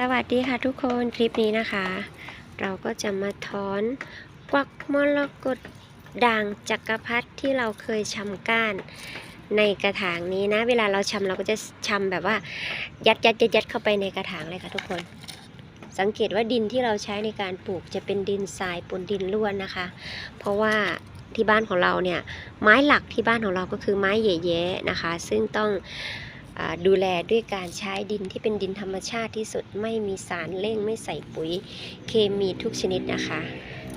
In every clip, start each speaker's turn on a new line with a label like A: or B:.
A: สวัสดีค่ะทุกคนคลิปนี้นะคะ เราก็จะมาถอนกวักมรกตด่างจักรพรรดิที่เราเคยชำก้านในกระถางนี้นะ เวลาเราชำเราก็จะชำแบบว่า ยัดยัดยัดยัดเข้าไปในกระถางเลยค่ะทุกคน สังเกตว่าดินที่เราใช้ในการปลูกจะเป็นดินทรายปนดินล้วนนะคะ เพราะว่าที่บ้านของเราเนี่ยไม้หลักที่บ้านของเราก็คือไม้เย่แยนะคะ ซึ่งต้อง ดูแลด้วยการใช้ดินที่เป็นดินธรรมชาติที่สุดไม่มีสารเร่งไม่ใส่ปุ๋ยเคมีทุกชนิดนะคะ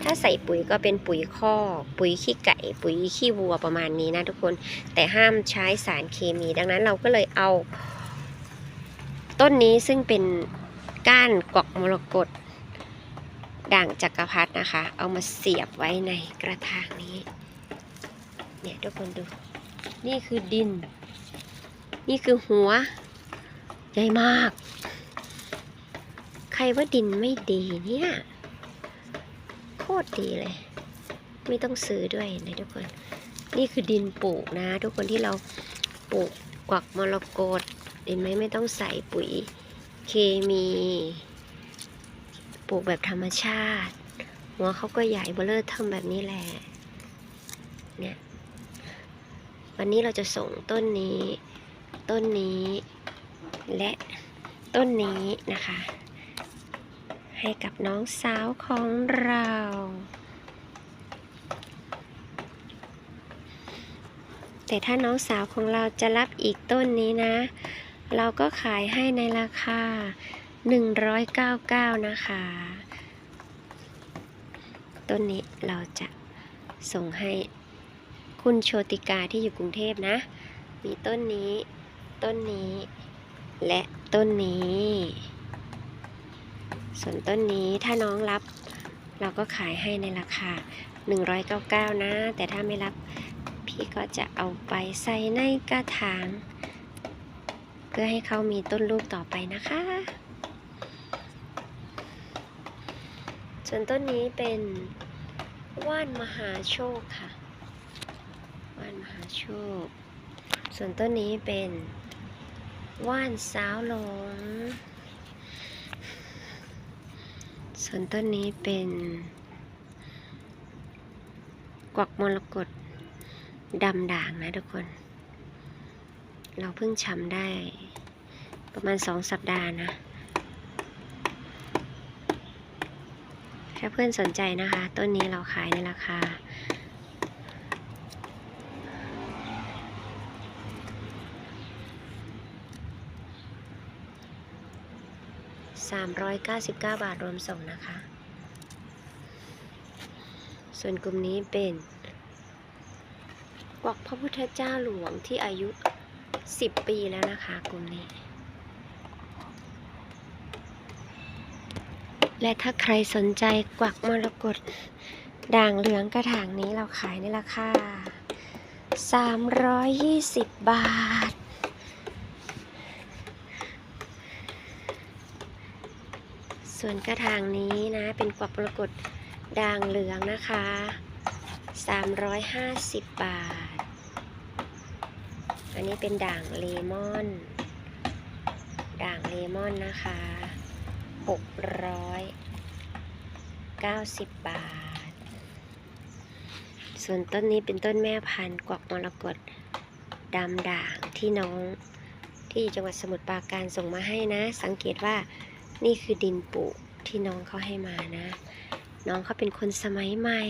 A: ถ้าใส่ปุ๋ยก็เป็นปุ๋ยข้อกปุ๋ยขี้ไก่ ปุ๋ยขี้วัวประมาณนี้นะทุกคนแต่ห้ามใช้สารเคมี ดังนั้นเราก็เลยเอา ต้นนี้ซึ่งเป็นก้านกวักมรกตด่างจักรพรรดินะคะ เอามาเสียบไว้ในกระถางนี้ เนี่ยทุกคนดู นี่คือดิน นี่คือหัว ใหญ่มาก ใครว่าดินไม่ดีเนี่ย โคตรดีเลย ไม่ต้องซื้อด้วยนะทุกคน นี่คือดินปลูกนะ ทุกคนที่เราปลูกกวักมรกตเห็นไหมไม่ต้องใส่ปุ๋ยเคมี ปลูกแบบธรรมชาติ หัวเขาก็ใหญ่เบลเลอร์ทำแบบนี้แหละเนี่ยวันนี้เราจะส่งต้นนี้ ต้นนี้และต้นนี้นะคะ ให้กับน้องสาวของเราแต่ถ้าน้องสาวของเราจะรับอีกต้นนี้นะ เราก็ขายให้ในราคา 199 นะคะ ต้นนี้เราจะส่งให้คุณโชติกาที่อยู่กรุงเทพนะ มีต้นนี้ ต้นนี้ และต้นนี้ ส่วนต้นนี้ถ้าน้องรับ เราก็ขายให้ในราคา 199 นะ แต่ถ้าไม่รับพี่ก็จะเอาไปใส่ในกระถาง เพื่อให้เขามีต้นลูกต่อไปนะคะ ส่วนต้นนี้เป็นว่านมหาโชคค่ะ ว่านมหาโชค ส่วนต้นนี้เป็น ว่านสาวหลง ส่วนต้นนี้เป็นกวักมรกตดำด่างนะทุกคน เราเพิ่งชำได้ประมาณสองสัปดาห์นะ ถ้าเพื่อนสนใจนะคะ ต้นนี้เราขายในราคา 399 บาทรวมส่งนะคะ ส่วนกลุ่มนี้เป็นกวักพระพุทธเจ้าหลวงที่อายุ 10 ปีแล้วนะคะ กลุ่มนี้ และถ้าใครสนใจกวักมรกตด่างเหลืองกระถางนี้เราขายในราคา320 บาท ส่วนกระถางนี้นะเป็นกวักมรกตด่างเหลืองนะคะ 350 บาท อันนี้เป็นด่างเลมอน ด่างเลมอนนะคะ 690 บาท ส่วนต้นนี้เป็นต้นแม่พันธุ์กวักมรกตดำด่างที่น้องที่จังหวัดสมุทรปราการส่งมาให้นะ สังเกตว่า นี่คือดินปลูกที่น้องเขาให้มานะ น้องเขาเป็นคนสมัยใหม่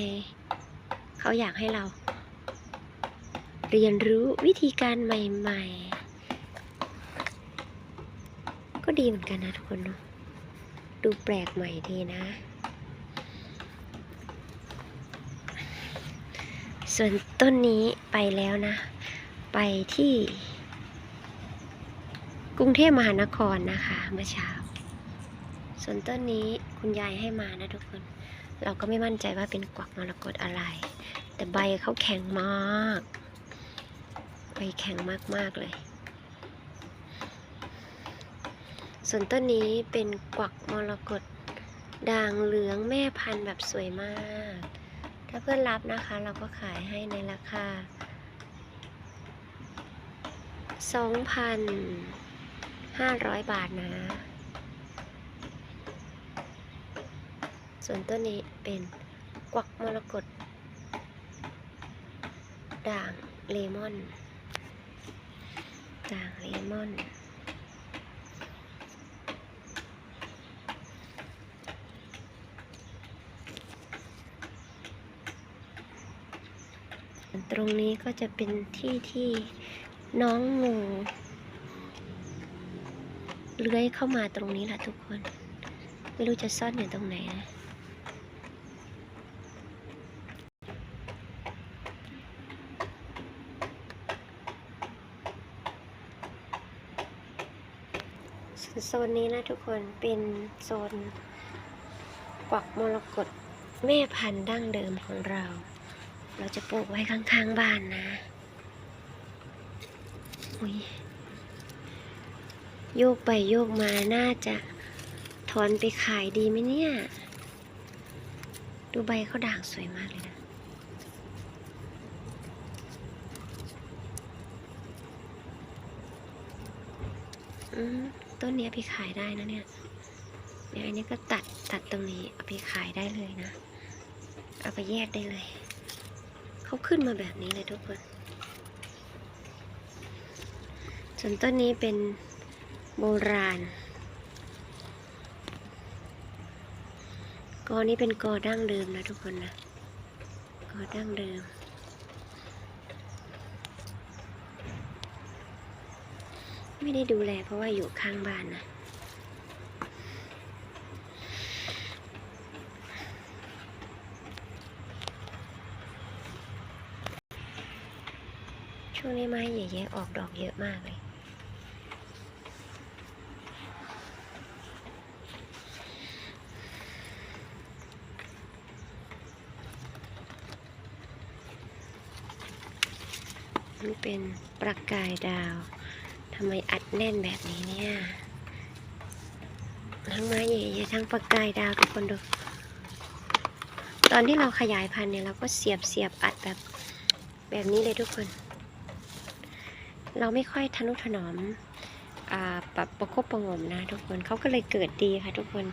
A: เขาอยากให้เรา เรียนรู้วิธีการใหม่ ๆ ก็ดีเหมือนกันนะทุกคนเนาะดูแปลกใหม่ดีนะ ส่วนต้นนี้ไปแล้วนะ ไปที่ กรุงเทพมหานครนะคะ เมื่อเช้า ส่วนต้นนี้คุณยายให้มานะทุกคน เราก็ไม่มั่นใจว่าเป็นกวักมรกตอะไร แต่ใบเขาแข็งมาก ใบแข็งมากๆเลย ส่วนต้นนี้เป็นกวักมรกตด่างเหลืองแม่พันธุ์แบบสวยมาก ถ้าเพื่อนรับนะคะ เราก็ขายให้ในราคา2,500 บาทนะ ส่วนต้นนี้เป็นกวักมรกตด่างเลมอน ด่างเลมอน ตรงนี้ก็จะเป็นที่ที่น้องงูเลื้อยเข้ามาตรงนี้แหละทุกคน ไม่รู้จะซ่อนอยู่ตรงไหนนะ โซนนี้นะทุกคนเป็นโซนกวักมรกตแม่พันธุ์ดั้งเดิมของเรา เราจะปลูกไว้ข้างๆบ้านนะอุ้ยโยกไปโยกมาน่าจะถอนไปขายดีไหมเนี่ย ดูใบเขาด่างสวยมากเลยนะอืม ต้นนี้ไปขายได้นะเนี่ยเดี๋ยวอันนี้ก็ตัดตัดตรงนี้เอาไปขายได้เลยนะ เอาไปแยกได้เลย เขาขึ้นมาแบบนี้เลยทุกคน ส่วนต้นนี้เป็นโบราณ กอนี้เป็นกอดั้งเดิมนะทุกคนนะ กอดั้งเดิม ไม่ได้ดูแลเพราะว่าอยู่ข้างบ้านนะช่วงนี้ไม้ใหญ่ๆออกดอกเยอะมากเลย มันเป็นประกายดาว ทำไมอัดแน่นแบบนี้เนี่ยทั้งไม้ใหญ่ๆทั้งประกายดาวทุกคนดู ตอนที่เราขยายพันธุ์เนี่ยเราก็เสียบเสียบอัดแบบแบบนี้เลยทุกคน เราไม่ค่อยทนุถนอมอ่าปรับประคบประงมนะทุกคนเขาก็เลยเกิดดีค่ะทุกคน